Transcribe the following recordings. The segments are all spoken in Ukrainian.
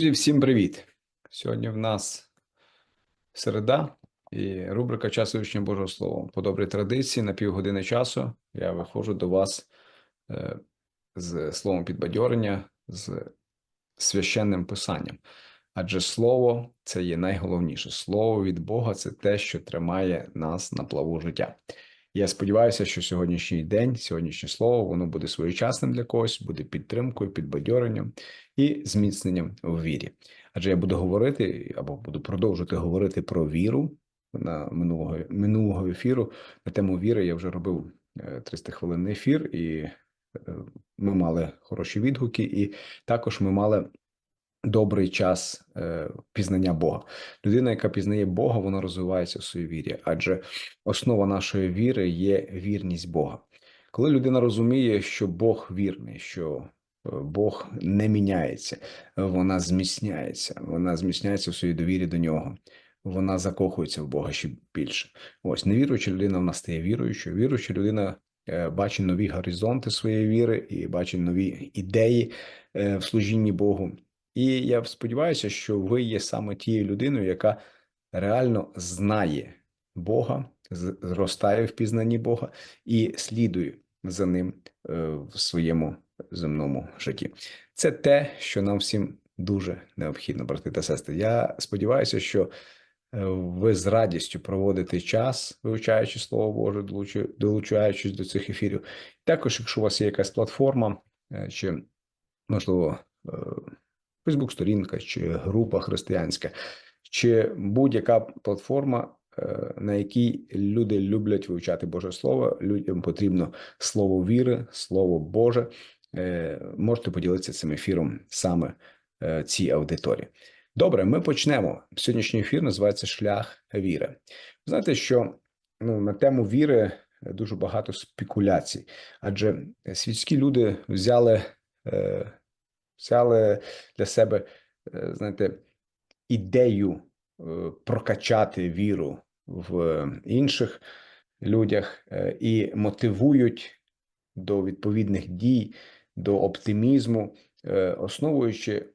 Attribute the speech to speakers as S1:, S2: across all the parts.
S1: Друзі, всім привіт! Сьогодні в нас середа і рубрика «Час вивчення Божого Слова». По добрій традиції на півгодини часу я виходжу до вас е, з словом підбадьорення, з священним писанням. Адже слово це є найголовніше. Слово від Бога це те, що тримає нас на плаву життя. Я сподіваюся, що сьогоднішній день, сьогоднішнє слово, воно буде своєчасним для когось, буде підтримкою, підбадьоренням і зміцненням в вірі. Адже я буду говорити або буду продовжувати говорити про віру на минулого минулого ефіру. На тему віри я вже робив 300 хвилинний ефір, і е, ми мали хороші відгуки, і також ми мали добрий час е, пізнання Бога. Людина, яка пізнає Бога, вона розвивається в своїй вірі, адже основа нашої віри є вірність Бога. Коли людина розуміє, що Бог вірний, що е, Бог не міняється, вона зміцняється, вона зміцняється в своїй довірі до нього. Вона закохується в Бога ще більше. Ось невіруюча людина вона стає віруючою. Віруюча людина е, бачить нові горизонти своєї віри і бачить нові ідеї е, в служінні Богу. І я сподіваюся, що ви є саме тією людиною, яка реально знає Бога, зростає в пізнанні Бога і слідує за ним е, в своєму земному житті. Це те, що нам всім дуже необхідно, брати та сестри. Я сподіваюся, що е, ви з радістю проводите час, вивчаючи слово Боже, долучаючись до цих ефірів. Також, якщо у вас є якась платформа, е, чи можливо. Фейсбук-сторінка чи група християнська, чи будь-яка платформа, е, на якій люди люблять вивчати Боже Слово. Людям потрібно слово віри, слово Боже. Е, можете поділитися цим ефіром саме е, цій аудиторії. Добре, ми почнемо. Сьогоднішній ефір називається Шлях віри. Знаєте, що ну, на тему віри дуже багато спекуляцій, адже світські люди взяли взяли для себе, е, знаєте, ідею е, прокачати віру в інших людях е, і мотивують до відповідних дій, до оптимізму, основуючи,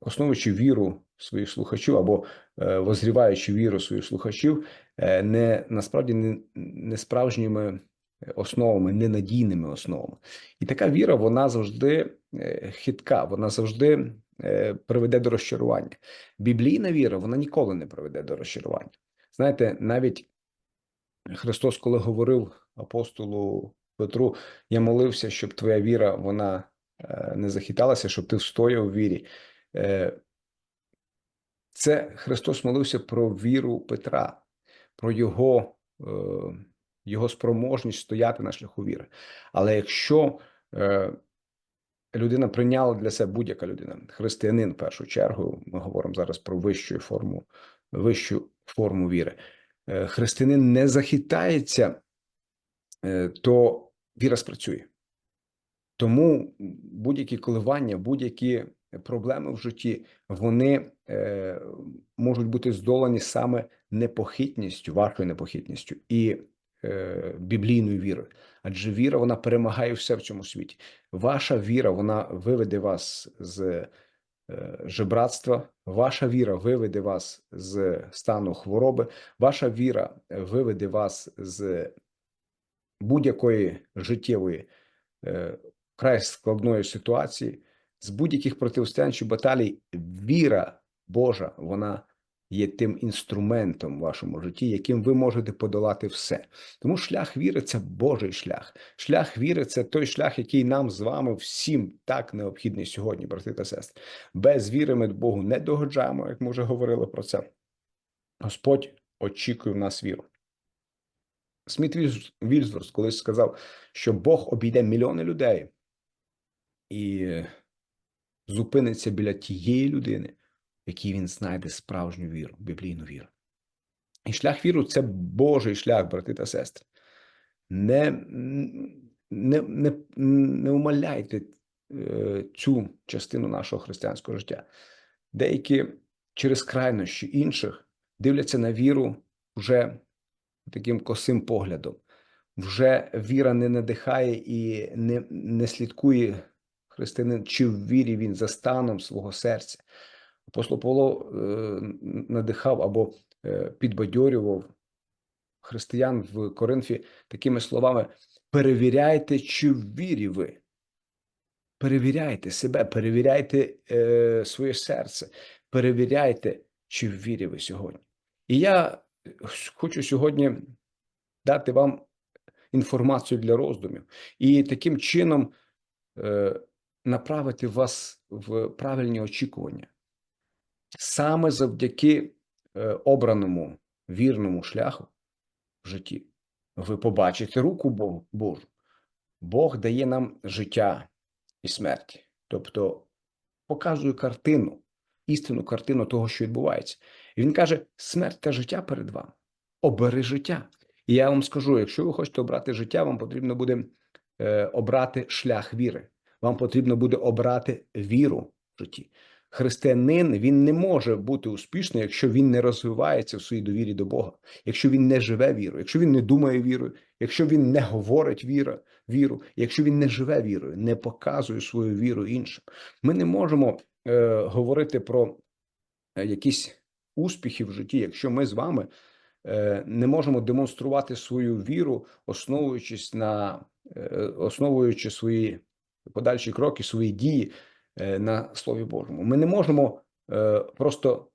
S1: основуючи віру своїх слухачів або возріваючи віру своїх слухачів, не насправді не, не справжніми основами, ненадійними основами. І така віра, вона завжди е, хитка, вона завжди е, приведе до розчарування. Біблійна віра, вона ніколи не приведе до розчарування. Знаєте, навіть Христос, коли говорив апостолу Петру, я молився, щоб твоя віра вона е, не захиталася, щоб ти встояв у вірі. Це Христос молився про віру Петра, про його його спроможність стояти на шляху віри. Але якщо е, людина прийняла для себе будь-яка людина, християнин в першу чергу, ми говоримо зараз про вищу форму, вищу форму віри, е, християнин не захитається, е, то віра спрацює. Тому будь-які коливання, будь-які проблеми в житті, вони е, можуть бути здолані саме непохитністю, вашою непохитністю. І Е, біблійною вірою, адже віра вона перемагає все в цьому світі. Ваша віра вона виведе вас з е, жебратства, ваша віра виведе вас з стану хвороби, ваша віра виведе вас з будь-якої життєвої е, край складної ситуації, з будь-яких протистоянь баталій. Віра Божа, вона є тим інструментом в вашому житті, яким ви можете подолати все. Тому шлях віри це Божий шлях. Шлях віри це той шлях, який нам з вами всім так необхідний сьогодні, брати та сестри. Без віри ми Богу не догоджаємо, як ми вже говорили про це. Господь очікує в нас віру. Сміт Вільсворс колись сказав, що Бог обійде мільйони людей і зупиниться біля тієї людини, в якій він знайде справжню віру, біблійну віру. І шлях віру це Божий шлях, брати та сестри. Не не, не, не умаляйте е, цю частину нашого християнського життя. Деякі через крайнощі інших дивляться на віру вже таким косим поглядом. Вже віра не надихає і не не слідкує християнин, чи в вірі він за станом свого серця Апостол Павло е, надихав або е, підбадьорював християн в Коринфі такими словами: перевіряйте, чи в вірі ви. Перевіряйте себе, перевіряйте е, своє серце, перевіряйте, чи в вірі ви сьогодні. І я хочу сьогодні дати вам інформацію для роздумів і таким чином направити вас в правильні очікування. Саме завдяки е, обраному вірному шляху в житті ви побачите руку Божу. Бог дає нам життя і смерть. Тобто показує картину, істинну картину того, що відбувається. І він каже: смерть та життя перед вами. Обери життя. І я вам скажу: якщо ви хочете обрати життя, вам потрібно буде е, обрати шлях віри. Вам потрібно буде обрати віру в житті. Християнин він не може бути успішним, якщо він не розвивається в своїй довірі до Бога, якщо він не живе вірою, якщо він не думає вірою, якщо він не говорить віра, віру, якщо він не живе вірою, не показує свою віру іншим. Ми не можемо е, говорити про е, якісь успіхи в житті, якщо ми з вами е, не можемо демонструвати свою віру, основуючись на е, основуючи свої подальші кроки, свої дії на Слові Божому. Ми не можемо е, просто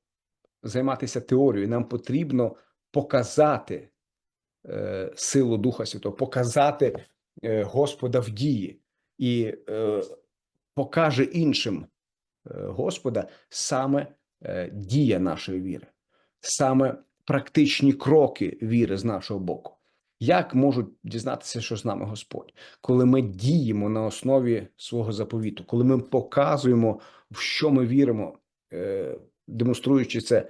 S1: займатися теорією. Нам потрібно показати е, силу Духа Святого, показати е, Господа в дії і е, покаже іншим е, Господа саме е, дія нашої віри, саме практичні кроки віри з нашого боку. Як можуть дізнатися, що з нами Господь, коли ми діємо на основі свого заповіту, коли ми показуємо, в що ми віримо, е, демонструючи це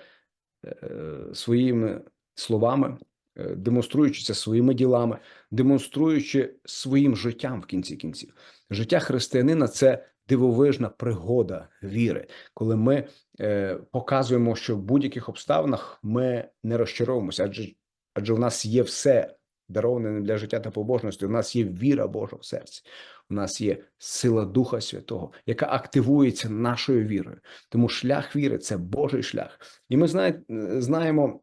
S1: е, своїми словами, е, демонструючи це своїми ділами, демонструючи своїм життям в кінці кінців. Життя християнина це дивовижна пригода віри, коли ми показуємо, що в будь-яких обставинах ми не розчаровуємося, адже адже у нас є все дароване для життя та побожності. У нас є віра Божа в серці. У нас є сила Духа Святого, яка активується нашою вірою. Тому шлях віри це Божий шлях. І ми знає, знаємо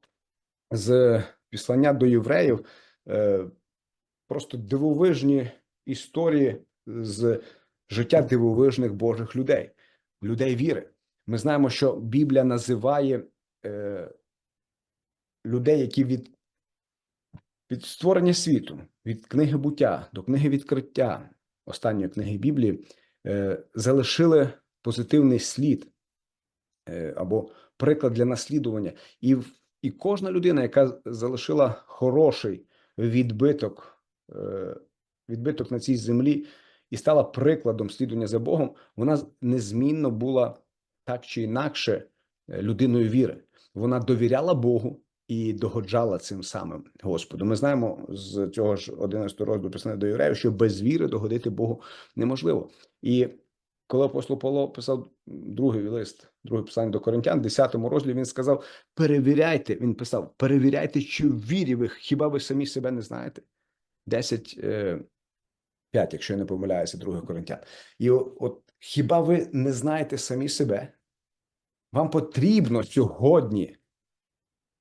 S1: з післання до євреїв е, просто дивовижні історії з життя дивовижних Божих людей, людей віри. Ми знаємо, що Біблія називає е, людей, які від від створення світу, від книги буття до книги відкриття, останньої книги Біблії, е, залишили позитивний слід е, або приклад для наслідування. І, і кожна людина, яка залишила хороший відбиток, е, відбиток на цій землі і стала прикладом слідування за Богом, вона незмінно була так чи інакше людиною віри. Вона довіряла Богу і догоджала цим самим Господу. Ми знаємо з цього ж 11 розділу писання до євреїв, що без віри догодити Богу неможливо. І коли апостол Павло писав другий лист, другий писання до Коринтян, 10 розділі він сказав: перевіряйте, він писав, перевіряйте, чи вірі ви, хіба ви самі себе не знаєте? 10, е, 5, якщо я не помиляюся, другий Коринтян. І от хіба ви не знаєте самі себе? Вам потрібно сьогодні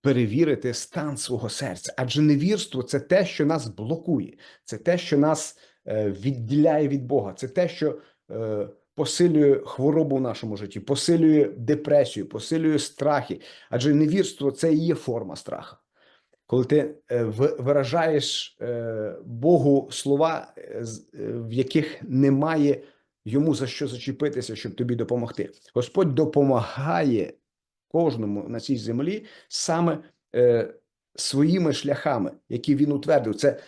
S1: перевірити стан свого серця, адже невірство це те, що нас блокує, це те, що нас е, відділяє від Бога, це те, що е, посилює хворобу в нашому житті, посилює депресію, посилює страхи. Адже невірство це і є форма страха. Коли ти е, виражаєш Богу слова, в яких немає йому за що зачепитися, щоб тобі допомогти. Господь допомагає кожному на цій землі саме е, своїми шляхами, які він утвердив. Це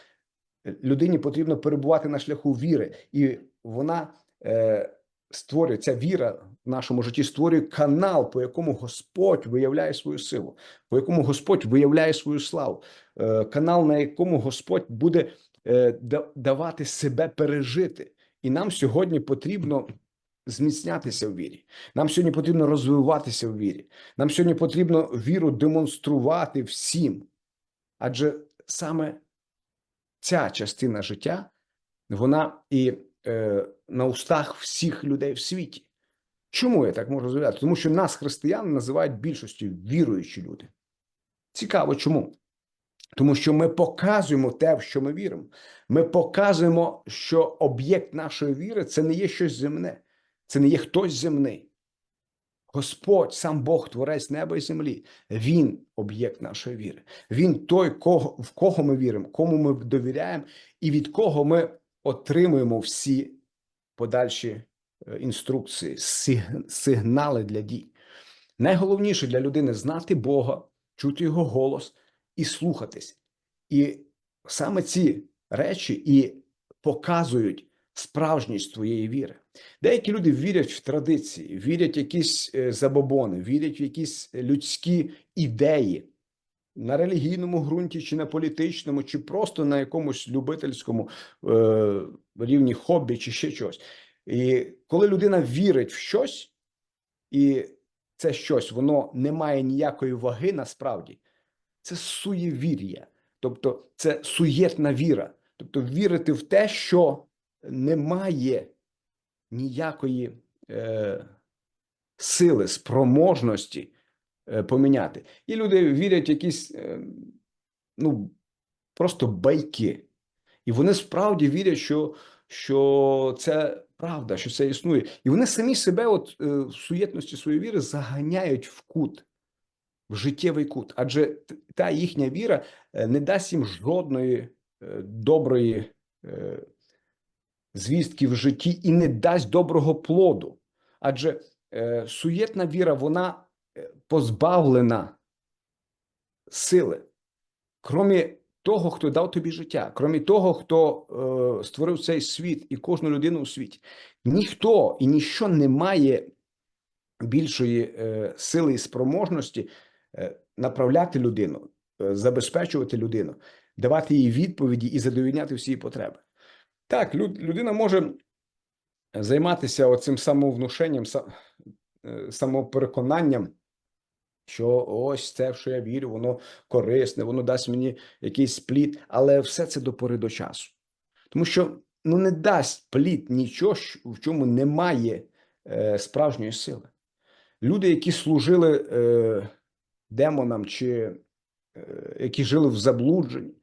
S1: е, людині потрібно перебувати на шляху віри, і вона е, створює ця віра в нашому житті, створює канал, по якому Господь виявляє свою силу, по якому Господь виявляє свою славу, е, канал, на якому Господь буде е, давати себе пережити. І нам сьогодні потрібно зміцнятися в вірі. Нам сьогодні потрібно розвиватися в вірі. Нам сьогодні потрібно віру демонструвати всім. Адже саме ця частина життя, вона і е, на устах всіх людей в світі. Чому я так можу розповідати? Тому що нас, християн, називають більшістю віруючі люди. Цікаво, чому? Тому що ми показуємо те, в що ми віримо. Ми показуємо, що об'єкт нашої віри це не є щось земне, це не є хтось земний. Господь, сам Бог, творець неба і землі, Він об'єкт нашої віри. Він той, кого, в кого ми віримо, кому ми довіряємо, і від кого ми отримуємо всі подальші е, інструкції, сигнали для дій. Найголовніше для людини знати Бога, чути його голос і слухатись. І саме ці речі і показують справжність твоєї віри. Деякі люди вірять в традиції, вірять в якісь е, забобони, вірять в якісь людські ідеї на релігійному ґрунті, чи на політичному, чи просто на якомусь любительському е, рівні хобі, чи ще щось. І коли людина вірить в щось, і це щось, воно не має ніякої ваги насправді, це суєвір'я, тобто це суєтна віра. Тобто вірити в те, що не має ніякої е, сили, спроможності е, поміняти. І люди вірять в якісь е, ну, просто байки. І вони справді вірять, що, що це правда, що це існує. І вони самі себе от, е, в суєтності своєї віри заганяють в кут, в життєвий кут. Адже та їхня віра е, не дасть їм жодної е, доброї звістки в житті і не дасть доброго плоду. Адже е, суєтна віра, вона е, позбавлена сили. Кромі того, хто дав тобі життя, кромі того, хто е, створив цей світ і кожну людину у світі, ніхто і ніщо не має більшої е, сили і спроможності е, направляти людину, е, забезпечувати людину, давати їй відповіді і задовільняти всі її потреби. Так, люд, людина може займатися оцим самовнушенням, са- е, самопереконанням, що ось це, в що я вірю, воно корисне, воно дасть мені якийсь плід, але все це до пори до часу. Тому що ну, не дасть плід нічого, в чому немає е, справжньої сили. Люди, які служили е, демонам чи е, які жили в заблудженні,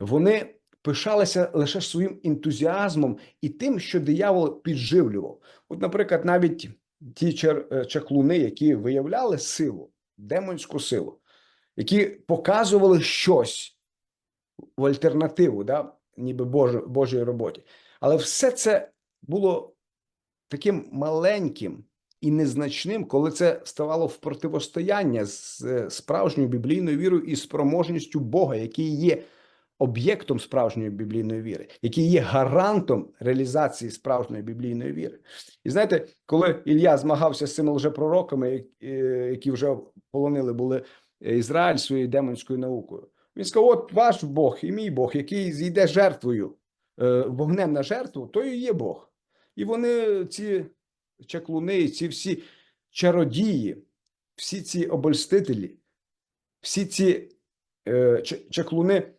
S1: вони пишалися лише своїм ентузіазмом і тим, що диявол підживлював. От, наприклад, навіть ті е, чаклуни, які виявляли силу, демонську силу, які показували щось в альтернативу, да, ніби Боже, Божій роботі. Але все це було таким маленьким і незначним, коли це ставало в противостояння з е, справжньою біблійною вірою і спроможністю Бога, який є об'єктом справжньої біблійної віри, який є гарантом реалізації справжньої біблійної віри. І знаєте, коли Ілля змагався з цими лжепророками, е, які вже полонили були е, Ізраїль своєю демонською наукою, він сказав: от ваш Бог і мій Бог, який зійде жертвою, е, вогнем на жертву, то і є Бог. І вони, ці чаклуни, ці всі чародії, всі ці обольстителі, всі ці чаклуни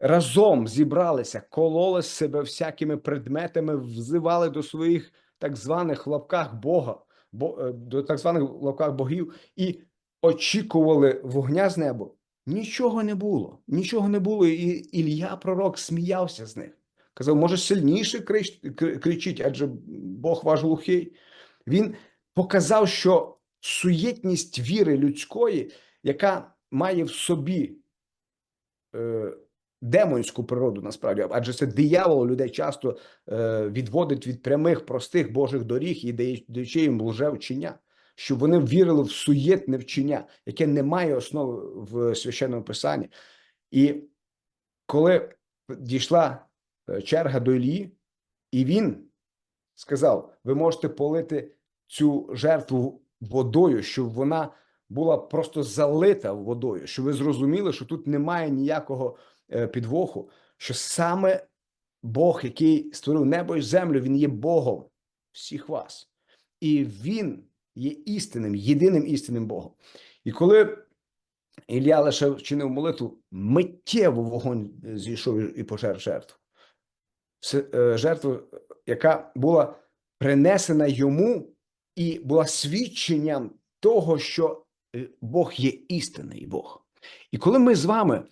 S1: разом зібралися, кололи себе всякими предметами, взивали до своїх так званих лапках Бога, бо, е, до так званих лапках богів, і очікували вогня з неба. Нічого не було, нічого не було. І Ілля пророк сміявся з них. Казав, може, сильніше крич- кри- кричіть, адже Бог ваш глухий. Він показав, що суєтність віри людської, яка має в собі е, демонську природу, насправді, адже це диявол людей часто е, відводить від прямих простих Божих доріг і даючи їм лже вчення, щоб вони вірили в суєтне вчення, яке не має основи в священному писанні. І коли дійшла е, черга до Ілії, і він сказав: ви можете полити цю жертву водою, щоб вона була просто залита водою, щоб ви зрозуміли, що тут немає ніякого підвоху, що саме Бог, який створив небо і землю, він є Богом всіх вас. І він є істинним, єдиним істинним Богом. І коли Ілля лише вчинив молитву, миттєво вогонь е, зійшов і пожер жертву. Е, Жертву, яка була принесена йому і була свідченням того, що е, Бог є істинний Бог. І коли ми з вами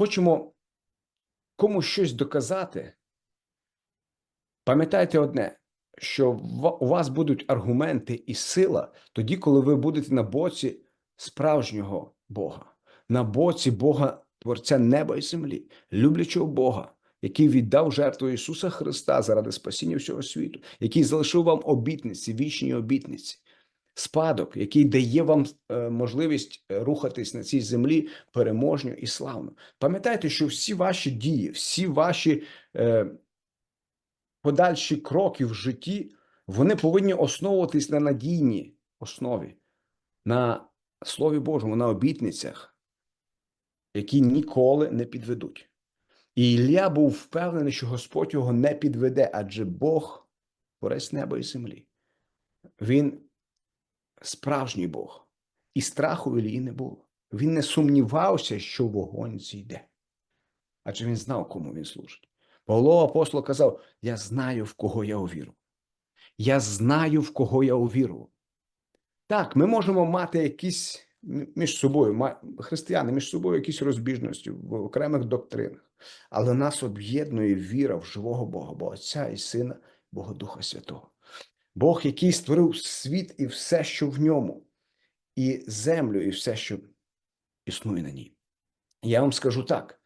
S1: хочемо комусь щось доказати, пам'ятайте одне, що у вас будуть аргументи і сила тоді, коли ви будете на боці справжнього Бога, на боці Бога, Творця неба і землі, люблячого Бога, який віддав жертву Ісуса Христа заради спасіння всього світу, який залишив вам обітниці, вічні обітниці, спадок, який дає вам е, можливість е, рухатись на цій землі переможньо і славно. Пам'ятайте, що всі ваші дії, всі ваші е, подальші кроки в житті, вони повинні основуватись на надійній основі, на Слові Божому, на обітницях, які ніколи не підведуть. І Ілля був впевнений, що Господь його не підведе, адже Бог творець неба і землі. Він справжній Бог, і страху Ілії не було. Він не сумнівався, що вогонь зійде, адже він знав, кому він служить. Павло апостол казав: Я знаю, в кого я увіру. Я знаю, в кого я увірував. Так, ми можемо мати якісь між собою, християни між собою якісь розбіжності в окремих доктринах, але нас об'єднує віра в живого Бога, Бога Отця і Сина, Бога Духа Святого. Бог, який створив світ і все, що в ньому, і землю, і все, що існує на ній. Я вам скажу так: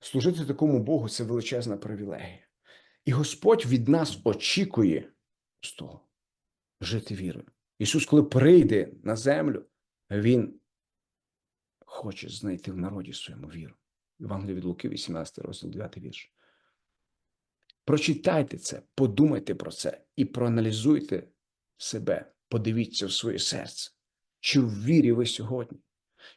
S1: служити такому Богу це величезна привілегія. І Господь від нас очікує з того жити вірою. Ісус, коли прийде на землю, Він хоче знайти в народі своєму віру. Євангелія від Луки, 18 розділ, 9 вірш. Прочитайте це, подумайте про це і проаналізуйте себе, подивіться в своє серце. Чи в вірі ви сьогодні?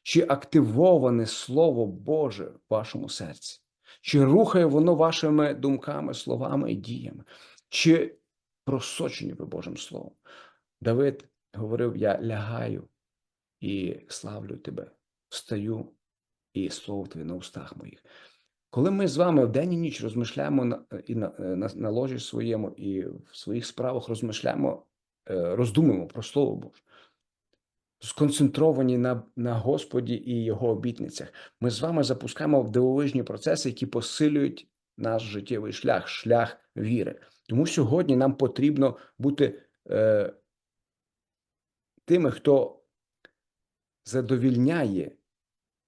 S1: Чи активоване Слово Боже в вашому серці? Чи рухає воно вашими думками, словами і діями? Чи просочені ви Божим Словом? Давид говорив: Я лягаю і славлю тебе, встаю і слово твоє на устах моїх. Коли ми з вами вдень і ніч розмишляємо на, і на, на, на ложі своєму, і в своїх справах розмишляємо, е, роздумуємо про Слово Боже, сконцентровані на, на Господі і Його обітницях, ми з вами запускаємо в дивовижні процеси, які посилюють наш життєвий шлях, шлях віри. Тому сьогодні нам потрібно бути е, тими, хто задовільняє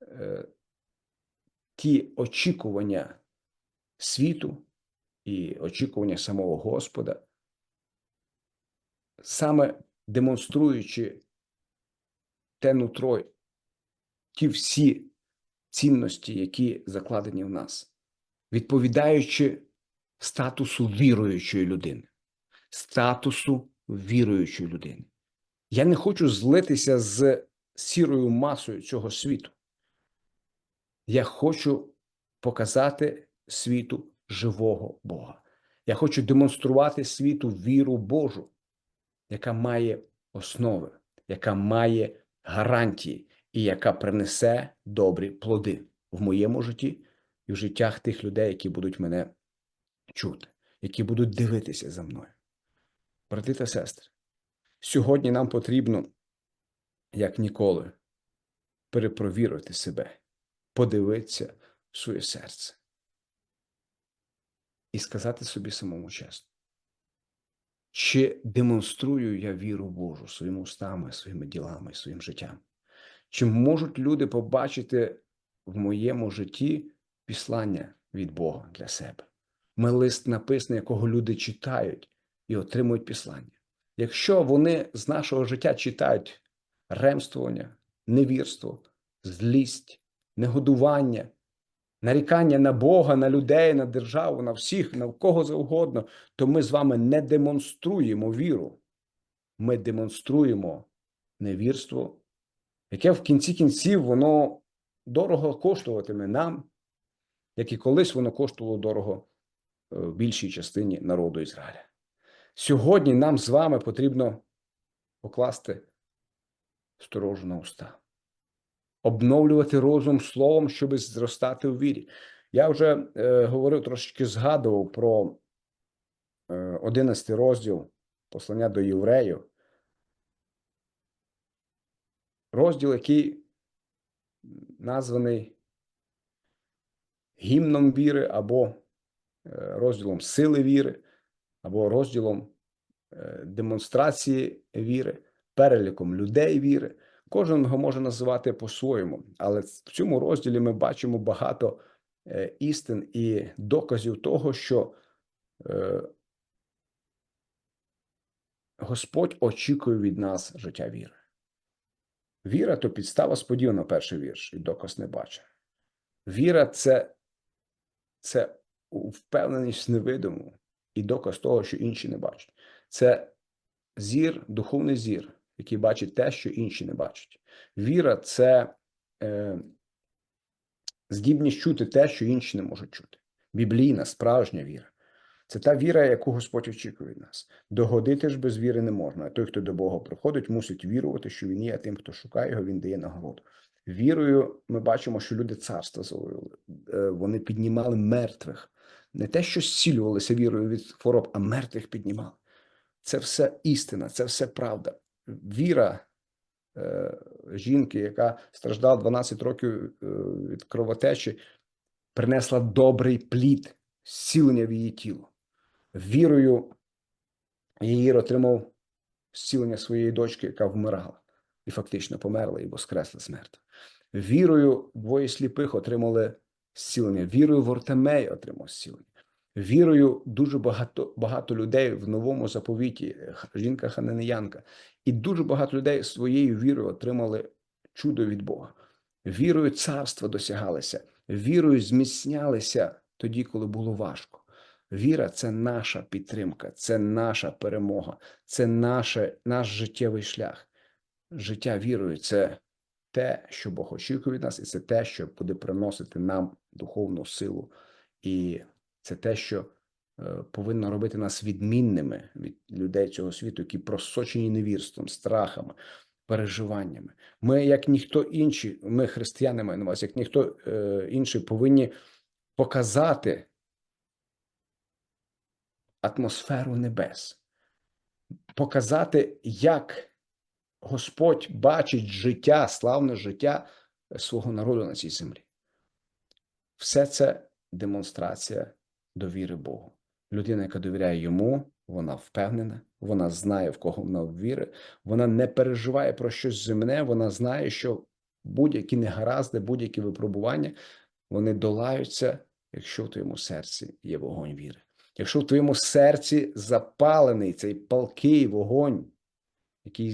S1: е, ті очікування світу і очікування самого Господа, саме демонструючи те нутро, ті всі цінності, які закладені в нас, відповідаючи статусу віруючої людини, статусу віруючої людини. Я не хочу злитися з сірою масою цього світу. Я хочу показати світу живого Бога. Я хочу демонструвати світу віру Божу, яка має основи, яка має гарантії і яка принесе добрі плоди в моєму житті і в життях тих людей, які будуть мене чути, які будуть дивитися за мною. Брати та сестри, сьогодні нам потрібно, як ніколи, перепровірити себе, подивитися в своє серце і сказати собі самому чесно, чи демонструю я віру Божу своїми устами, своїми ділами, своїм життям? Чи можуть люди побачити в моєму житті післання від Бога для себе? Ми лист написаний, якого люди читають і отримують післання. Якщо вони з нашого життя читають ремствування, невірство, злість, негодування, нарікання на Бога, на людей, на державу, на всіх, на кого завгодно, то ми з вами не демонструємо віру. Ми демонструємо невірство, яке в кінці кінців воно дорого коштуватиме нам, як і колись воно коштувало дорого е, більшій частині народу Ізраїля. Сьогодні нам з вами потрібно покласти сторожу на уста, обновлювати розум словом, щоб зростати у вірі. Я вже е, говорив трошечки згадував про е, 11 розділ послання до євреїв, розділ, який названий гімном віри, або е, розділом сили віри, або розділом е, демонстрації віри, переліком людей віри. Кожен його може називати по-своєму, але в цьому розділі ми бачимо багато е, істин і доказів того, що е, Господь очікує від нас життя віри. Віра то підстава сподівана, перший вірш, і доказ не бачить. Віра це, це впевненість в невидимому і доказ того, що інші не бачать. Це зір, духовний зір, який бачить те, що інші не бачать. Віра це е, здібність чути те, що інші не можуть чути. Біблійна, справжня віра. Це та віра, яку Господь очікує від нас. Догодити ж без віри не можна. А той, хто до Бога приходить, мусить вірувати, що він є, тим, хто шукає його, він дає нагороду. Вірою ми бачимо, що люди царства завоювали. Е, Вони піднімали мертвих. Не те, що зцілювалися вірою від хвороб, а мертвих піднімали. Це все істина, це все правда. Віра е, жінки, яка страждала 12 років е, від кровотечі, принесла добрий плід, зцілення в її тіло. Вірою її отримав зцілення своєї дочки, яка вмирала, і фактично померла і воскресла з мертвих. Вірою двоє сліпих отримали зцілення. Вірою Вортемей отримав зцілення. Вірою дуже багато багато людей в новому заповіті, жінка хананеянка, і дуже багато людей своєю вірою отримали чудо від Бога. Вірою царства досягалися, вірою зміцнялися тоді, коли було важко. Віра це наша підтримка, це наша перемога, це наше, наш життєвий шлях. Життя вірою це те, що Бог очікує від нас, і це те, що буде приносити нам духовну силу. І це те, що е, повинно робити нас відмінними від людей цього світу, які просочені невірством, страхами, переживаннями. Ми, як ніхто інший, ми християни маємо на увазі, як ніхто е, інший, повинні показати атмосферу небес, показати, як Господь бачить життя, славне життя свого народу на цій землі. Все це демонстрація довіри Богу. Людина, яка довіряє йому, вона впевнена, вона знає, в кого вона віри, вона не переживає про щось земне, вона знає, що будь-які негаразди, будь-які випробування, вони долаються, якщо в твоєму серці є вогонь віри. Якщо в твоєму серці запалений цей палкий вогонь, який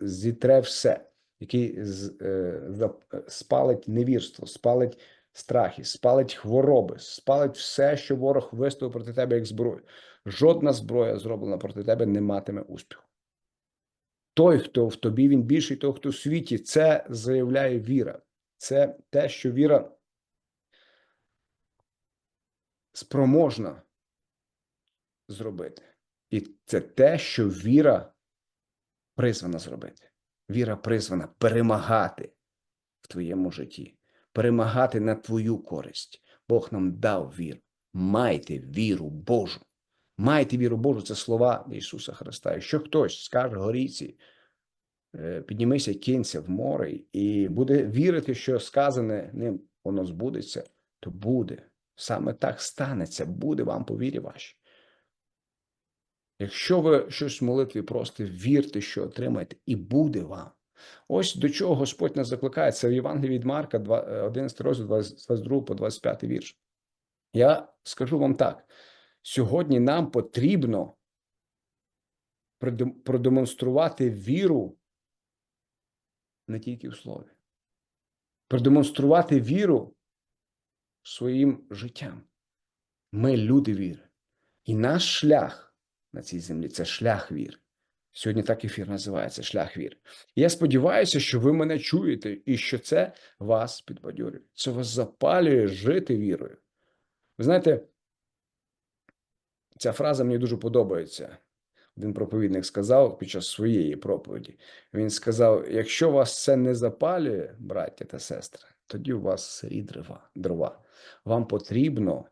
S1: зітре все, який е, спалить невірство, спалить страхи, спалить хвороби, спалить все, що ворог виставив проти тебе як зброю. Жодна зброя, зроблена проти тебе, не матиме успіху. Той, хто в тобі, він більший, той, хто в світі, це заявляє віра. Це те, що віра спроможна зробити. І це те, що віра призвана зробити. Віра призвана перемагати в твоєму житті, перемагати на твою користь. Бог нам дав віру. Майте віру Божу. Майте віру Божу це слова Ісуса Христа. Якщо хтось скаже горіці, е, піднімися, кінця в море, і буде вірити, що сказане ним воно збудеться, то буде. Саме так станеться, буде вам по вірі вашій. Якщо ви щось в молитві просто вірте, що отримаєте, і буде вам. Ось до чого Господь нас закликає. Це в Євангелії від Марка, 11 розділ, 22 по 25 вірш. Я скажу вам так: сьогодні нам потрібно продемонструвати віру не тільки в слові, продемонструвати віру своїм життям. Ми люди віри. І наш шлях на цій землі. Це шлях вір. Сьогодні так ефір називається шлях вір. Я сподіваюся, що ви мене чуєте і що це вас підбадьорює. Це вас запалює жити вірою. Ви знаєте, ця фраза мені дуже подобається. Один проповідник сказав під час своєї проповіді. Він сказав: якщо вас це не запалює, браття та сестри, тоді у вас сирі дрова. Вам потрібно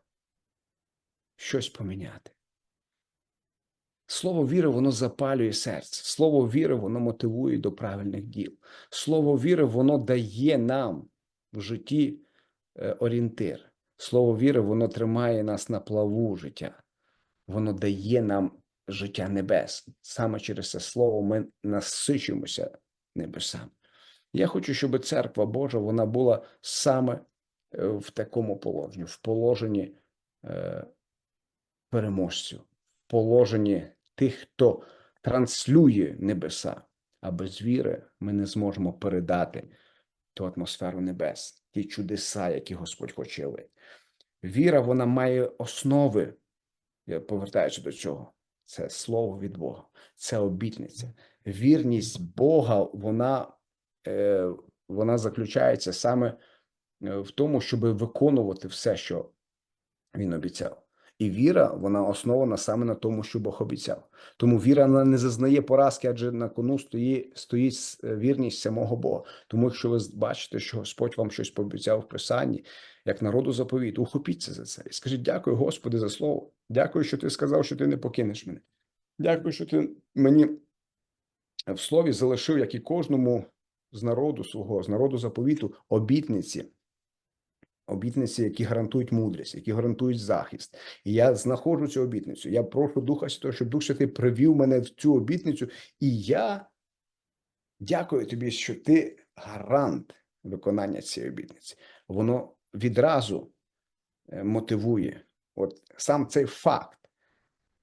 S1: щось поміняти. Слово віри, воно запалює серце. Слово віри, воно мотивує до правильних діл. Слово віри, воно дає нам в житті е, орієнтир. Слово віри, воно тримає нас на плаву життя. Воно дає нам життя небес. Саме через це слово ми насичуємося небесами. Я хочу, щоб церква Божа вона була саме е, в такому положенні, в положенні е, переможців, в положенні тих, хто транслює небеса. А без віри ми не зможемо передати ту атмосферу небес, ті чудеса, які Господь хоче. Віра, вона має основи. Я повертаючи до цього, це слово від Бога, це обітниця. Вірність Бога, вона, е, вона заключається саме е, в тому, щоб виконувати все, що він обіцяв. І віра, вона основана саме на тому, що Бог обіцяв. Тому віра не зазнає поразки, адже на кону стоїть, стоїть е, вірність самого Бога. Тому, якщо ви бачите, що Господь вам щось пообіцяв в Писанні, як народу заповіт, ухопіться за це і скажіть дякую, Господи, за слово. Дякую, що ти сказав, що ти не покинеш мене. Дякую, що ти мені в слові залишив, як і кожному з народу свого, з народу заповіту, обітниці. Обітниці, які гарантують мудрість, які гарантують захист. І я знаходжу цю обітницю. Я прошу Духа Святого, щоб Дух Святий привів мене в цю обітницю. І я дякую тобі, що ти гарант виконання цієї обітниці. Воно відразу е, мотивує. От сам цей факт,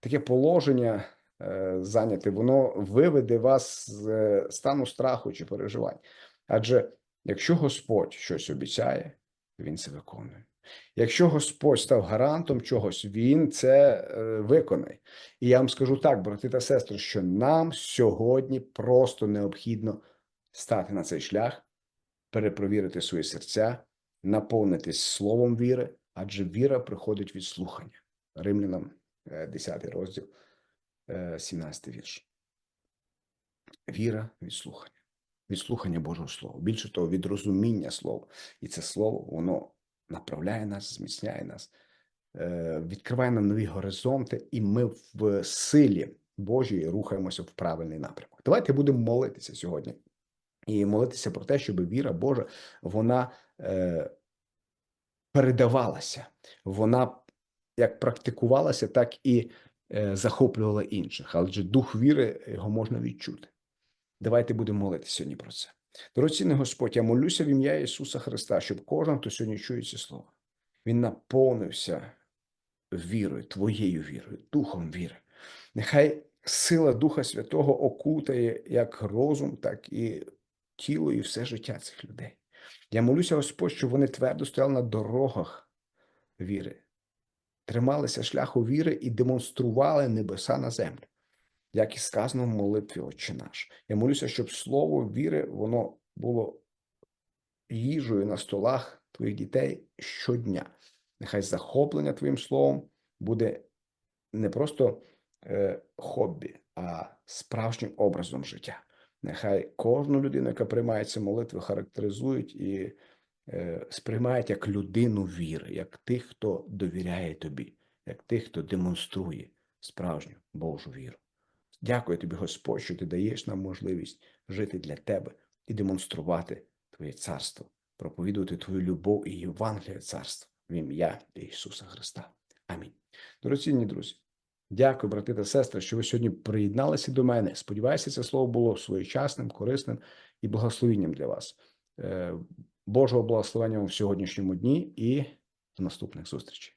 S1: таке положення е, зайняте, воно виведе вас з е, стану страху чи переживань. Адже якщо Господь щось обіцяє, він це виконує. Якщо Господь став гарантом чогось, він це е, виконає. І я вам скажу так, брати та сестри, що нам сьогодні просто необхідно стати на цей шлях, перепровірити свої серця, наповнитись словом віри, адже віра приходить від слухання. Римлянам е, 10 розділ, е, 17 вірш. Віра від слухання, від слухання Божого Слова. Більше того, від розуміння слова. І це слово, воно направляє нас, зміцняє нас, е, відкриває нам нові горизонти, і ми в силі Божій рухаємося в правильний напрямок. Давайте будемо молитися сьогодні і молитися про те, щоб віра Божа вона е, передавалася, вона як практикувалася, так і е, захоплювала інших. Адже дух віри його можна відчути. Давайте будемо молитися сьогодні про це. Дорогоцінний Господь, я молюся в ім'я Ісуса Христа, щоб кожен, хто сьогодні чує ці слова, він наповнився вірою, твоєю вірою, духом віри. Нехай сила Духа Святого окутає як розум, так і тіло, і все життя цих людей. Я молюся, Господь, щоб вони твердо стояли на дорогах віри, трималися шляху віри і демонстрували небеса на землю як і сказано в молитві Отче наш. Я молюся, щоб слово віри воно було їжею на столах твоїх дітей щодня. Нехай захоплення твоїм словом буде не просто е, хобі, а справжнім образом життя. Нехай кожну людину, яка приймає ці молитви, характеризують і е, сприймають як людину віри, як тих, хто довіряє тобі, як тих, хто демонструє справжню Божу віру. Дякую тобі, Господь, що ти даєш нам можливість жити для тебе і демонструвати Твоє царство, проповідувати Твою любов і Євангеліє царства в ім'я Ісуса Христа. Амінь. Дорогоцінні друзі, дякую, брати та сестри, що ви сьогодні приєдналися до мене. Сподіваюся, це слово було своєчасним, корисним і благословенням для вас. Е, Божого благословення вам в сьогоднішньому дні і до наступних зустрічей.